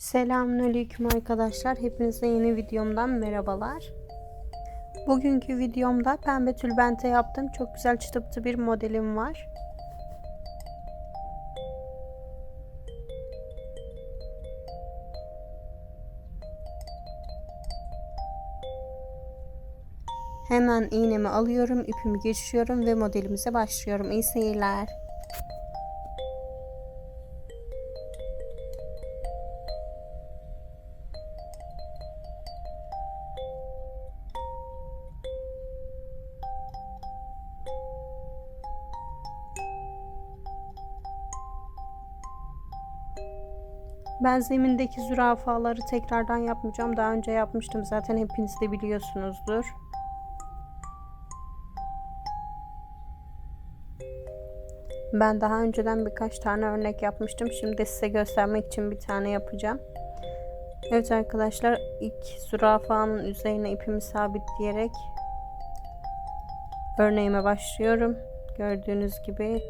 Selamünaleyküm arkadaşlar. Hepinize yeni videomdan merhabalar. Bugünkü videomda pembe tülbente yaptığım çok güzel çıtı pıtı bir modelim var. Hemen iğnemi alıyorum, ipimi geçiriyorum ve modelimize başlıyorum. İyi seyirler. Ben zemindeki zürafaları tekrardan yapmayacağım. Daha önce yapmıştım zaten hepiniz de biliyorsunuzdur. Ben daha önceden birkaç tane örnek yapmıştım. Şimdi size göstermek için bir tane yapacağım. Evet arkadaşlar ilk zürafanın üzerine ipimi sabitleyerek örneğime başlıyorum. Gördüğünüz gibi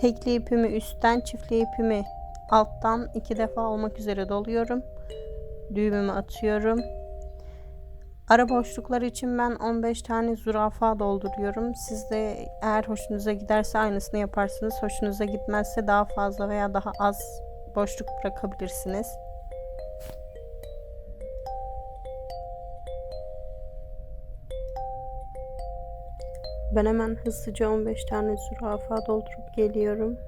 tekli ipimi üstten çiftli ipimi alttan iki defa olmak üzere doluyorum. Düğümümü atıyorum. Ara boşluklar için ben 15 tane zürafa dolduruyorum. Siz de eğer hoşunuza giderse aynısını yaparsınız. Hoşunuza gitmezse daha fazla veya daha az boşluk bırakabilirsiniz. Ben hemen hızlıca 15 tane zürafa doldurup geliyorum.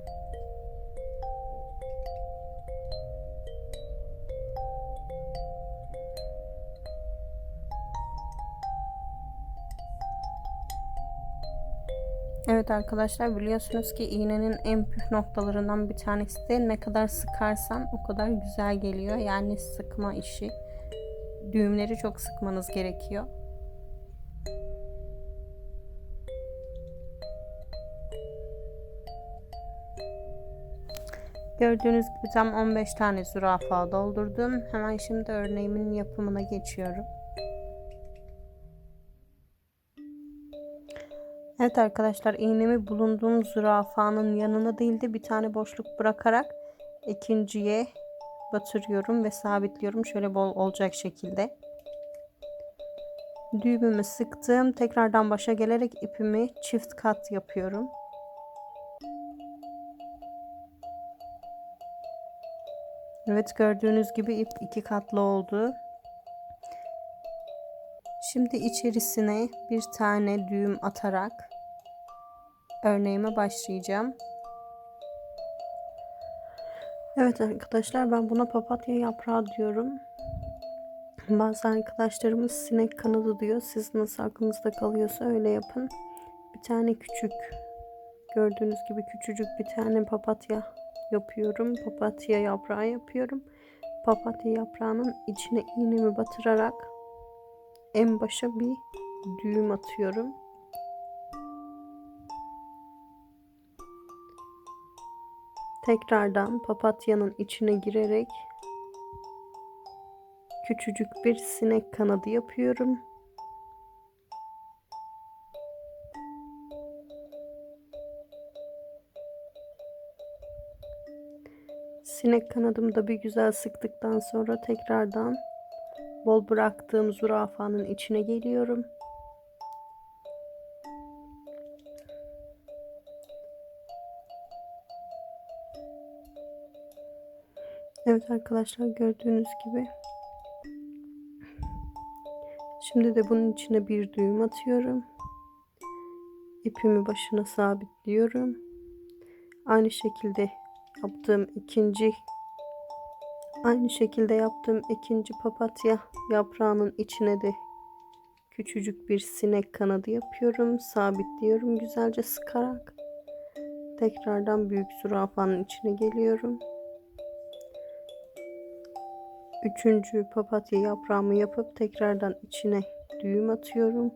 Evet arkadaşlar biliyorsunuz ki iğnenin en püf noktalarından bir tanesi de ne kadar sıkarsan o kadar güzel geliyor. Yani sıkma işi. Düğümleri çok sıkmanız gerekiyor. Gördüğünüz gibi tam 15 tane zürafa doldurdum. Hemen şimdi örneğimin yapımına geçiyorum. Evet arkadaşlar iğnemi bulunduğum zürafanın yanına değil de bir tane boşluk bırakarak ikinciye batırıyorum ve sabitliyorum şöyle bol olacak şekilde. Düğümümü sıktım. Tekrardan başa gelerek ipimi çift kat yapıyorum. Evet gördüğünüz gibi ip iki katlı oldu. Şimdi içerisine bir tane düğüm atarak örneğime başlayacağım. Evet arkadaşlar ben buna papatya yaprağı diyorum. Bazı arkadaşlarımız sinek kanadı diyor. Siz nasıl aklınızda kalıyorsa öyle yapın. Bir tane küçük gördüğünüz gibi küçücük bir tane papatya yapıyorum. Papatya yaprağı yapıyorum. Papatya yaprağının içine iğnemi batırarak en başa bir düğüm atıyorum. Tekrardan papatyanın içine girerek küçücük bir sinek kanadı yapıyorum. Sinek kanadımı da bir güzel sıktıktan sonra tekrardan bol bıraktığım zürafanın içine geliyorum. Evet arkadaşlar gördüğünüz gibi şimdi de bunun içine bir düğüm atıyorum. İpimi başına sabitliyorum. Aynı şekilde yaptığım ikinci Aynı şekilde yaptığım ikinci papatya yaprağının içine de küçücük bir sinek kanadı yapıyorum. Sabitliyorum güzelce sıkarak. Tekrardan büyük zürafanın içine geliyorum. Üçüncü papatya yaprağımı yapıp tekrardan içine düğüm atıyorum.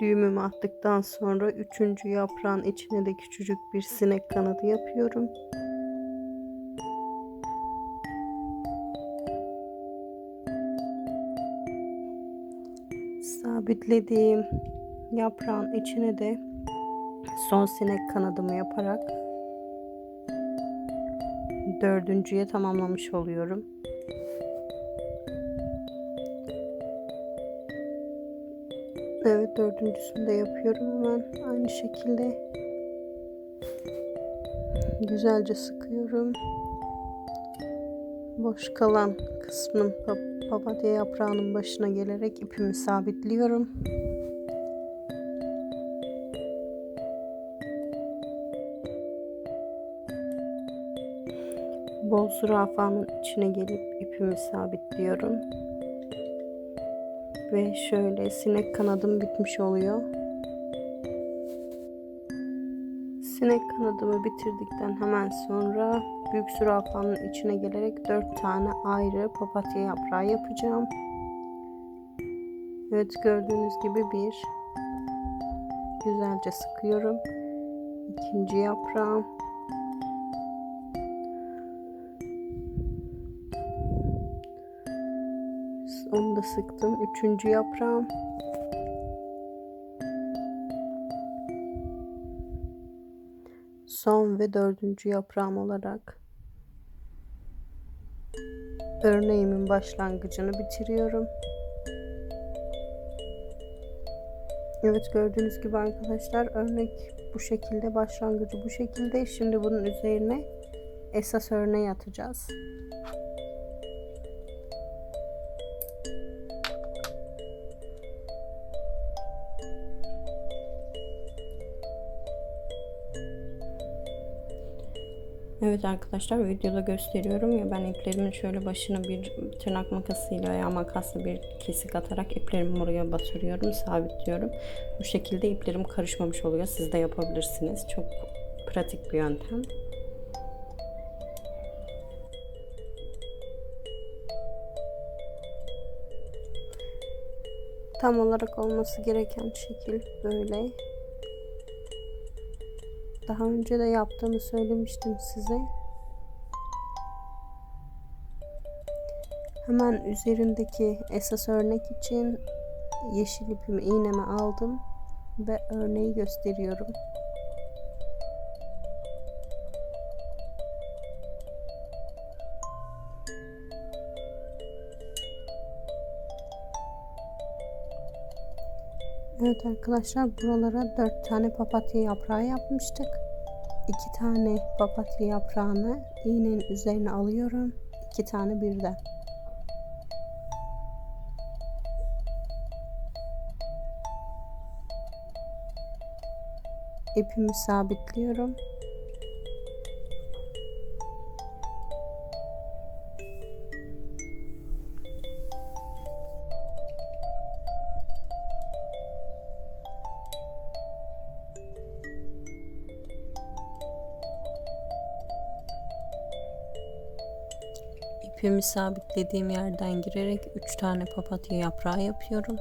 Düğümümü attıktan sonra üçüncü yaprağın içine de küçücük bir sinek kanadı yapıyorum. sabitlediğim yaprağın içine de son sinek kanadımı yaparak dördüncüye tamamlamış oluyorum. Evet dördüncüsünü de yapıyorum hemen aynı şekilde güzelce sıkıyorum. Boş kalan kısmın papatya yaprağının başına gelerek ipimi sabitliyorum. Bol zürafanın içine gelip ipimi sabitliyorum. Ve şöyle sinek kanadım bitmiş oluyor. Sinek kanadımı bitirdikten hemen sonra büyük zürafanın içine gelerek 4 tane ayrı papatya yaprağı yapacağım. Evet gördüğünüz gibi bir güzelce sıkıyorum. İkinci yaprağım. Onu da sıktım. Üçüncü yaprağım. Son ve dördüncü yaprağım olarak örneğimin başlangıcını bitiriyorum. Evet gördüğünüz gibi arkadaşlar örnek bu şekilde başlangıcı bu şekilde. Şimdi bunun üzerine esas örneği atacağız. Evet arkadaşlar videoda gösteriyorum ya ben iplerimin şöyle başına bir tırnak makasıyla veya makasla bir kesik atarak iplerimi oraya batırıyorum sabitliyorum. Bu şekilde iplerim karışmamış oluyor siz de yapabilirsiniz çok pratik bir yöntem. Tam olarak olması gereken şekil böyle. Daha önce de yaptığımı söylemiştim size. Hemen üzerindeki esas örnek için yeşil ipimi iğneme aldım ve örneği gösteriyorum. Evet arkadaşlar buralara 4 tane papatya yaprağı yapmıştık. 2 tane papatya yaprağını iğnenin üzerine alıyorum. 2 tane birden. İpimi sabitliyorum. İpimi sabitlediğim yerden girerek 3 tane papatya yaprağı yapıyorum.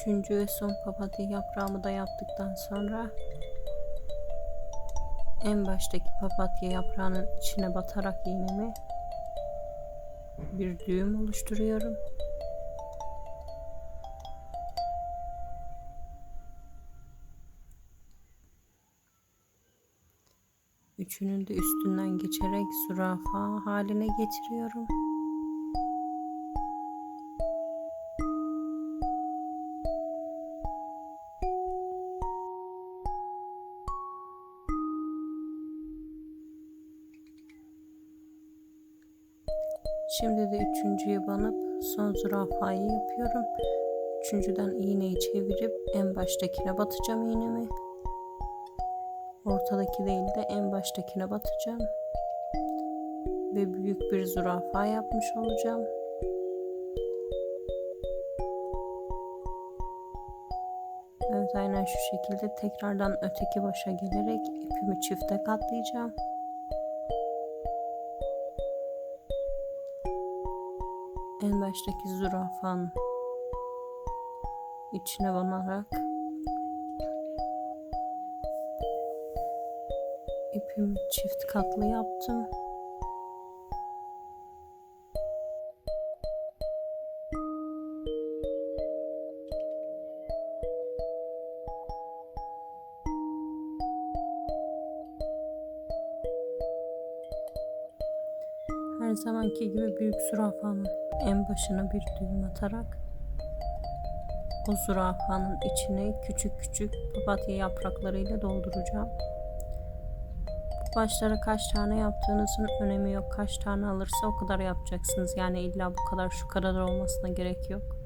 Üçüncü ve son papatya yaprağımı da yaptıktan sonra en baştaki papatya yaprağının içine batarak iğnemi bir düğüm oluşturuyorum. Üçünün de üstünden geçerek zürafa haline getiriyorum. Üçüncüyü banıp son zürafayı yapıyorum. Üçüncüden iğneyi çevirip en baştakine batacağım iğnemi. Ortadaki değil de en baştakine batacağım. Ve büyük bir zürafa yapmış olacağım. Evet aynen şu şekilde tekrardan öteki başa gelerek ipimi çifte katlayacağım. Baştaki zürafanın içine banarak ipimi çift katlı yaptım. Zamanki gibi büyük zürafanın en başına bir düğüm atarak o zürafanın içini küçük küçük papatya yapraklarıyla dolduracağım. Başlara kaç tane yaptığınızın önemi yok. Kaç tane alırsa o kadar yapacaksınız. Yani illa bu kadar şu kadar olmasına gerek yok.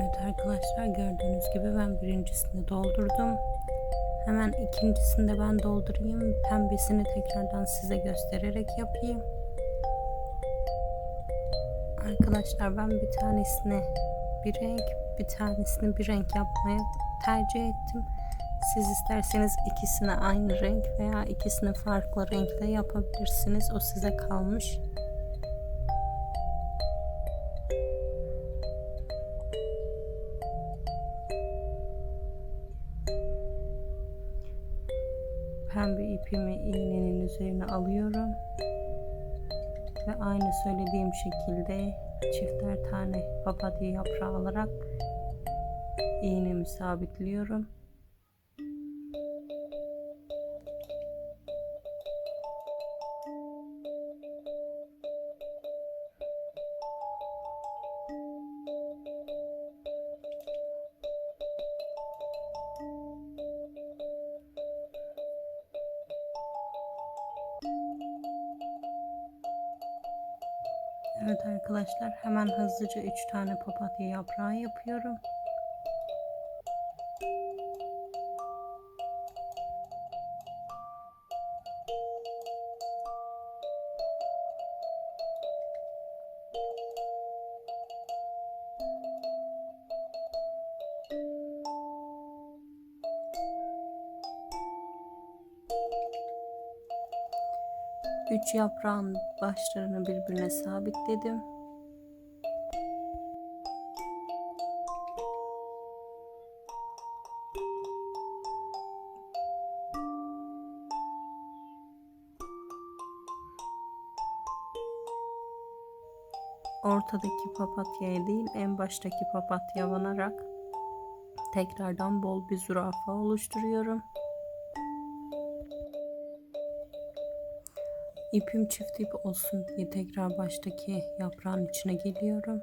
Evet arkadaşlar gördüğünüz gibi ben birincisini doldurdum. Hemen ikincisini de ben doldurayım. Pembesini tekrardan size göstererek yapayım. Arkadaşlar ben bir tanesini bir renk, bir tanesini bir renk yapmaya tercih ettim. Siz isterseniz ikisini aynı renk veya ikisini farklı renkte yapabilirsiniz. O size kalmış. pembe ipimi iğnenin üzerine alıyorum aynı söylediğim şekilde çifter tane papatya yaprağı alarak iğnemi sabitliyorum. Hemen hızlıca 3 tane papatya yaprağı yapıyorum. Üç yaprağın başlarını birbirine sabitledim. Ortadaki papatyaya değil en baştaki papatya banarak tekrardan bol bir zürafa oluşturuyorum. İpim çift ip olsun diye tekrar baştaki yaprağın içine geliyorum.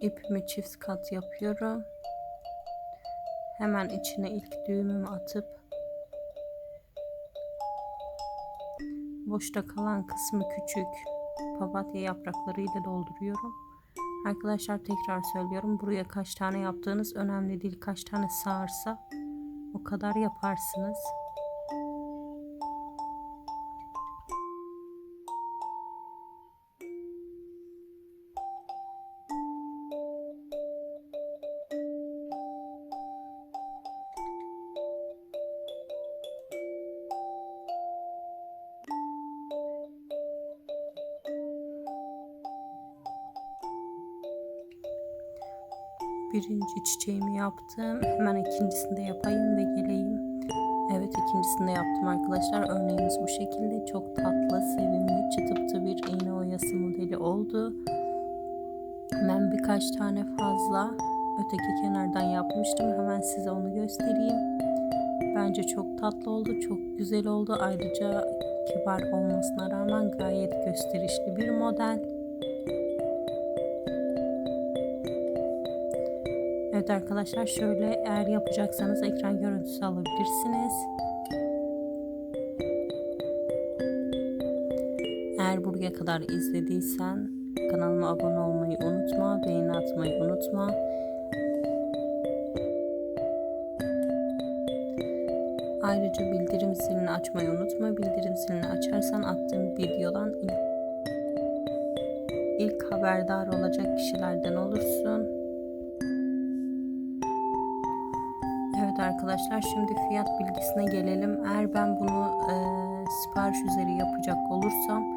İpimi çift kat yapıyorum. Hemen içine ilk düğümümü atıp boşta kalan kısmı küçük papatya yapraklarıyla dolduruyorum. Arkadaşlar tekrar söylüyorum. Buraya kaç tane yaptığınız önemli değil. Kaç tane sağırsa o kadar yaparsınız. Birinci çiçeğimi yaptım. Hemen ikincisini de yapayım ve geleyim. Evet ikincisini de yaptım arkadaşlar. Örneğimiz bu şekilde. Çok tatlı, sevimli, çıtıptı bir iğne oyası modeli oldu. Ben birkaç tane fazla öteki kenardan yapmıştım. Hemen size onu göstereyim. Bence çok tatlı oldu, çok güzel oldu. Ayrıca kibar olmasına rağmen gayet gösterişli bir model. Evet arkadaşlar şöyle eğer yapacaksanız ekran görüntüsü alabilirsiniz. Eğer buraya kadar izlediysen kanalıma abone olmayı unutma, beğeni atmayı unutma. Ayrıca bildirim zilini açmayı unutma. Bildirim zilini açarsan attığım videodan ilk, ilk haberdar olacak kişilerden olursun. Arkadaşlar şimdi fiyat bilgisine gelelim. Eğer ben bunu e, sipariş üzeri yapacak olursam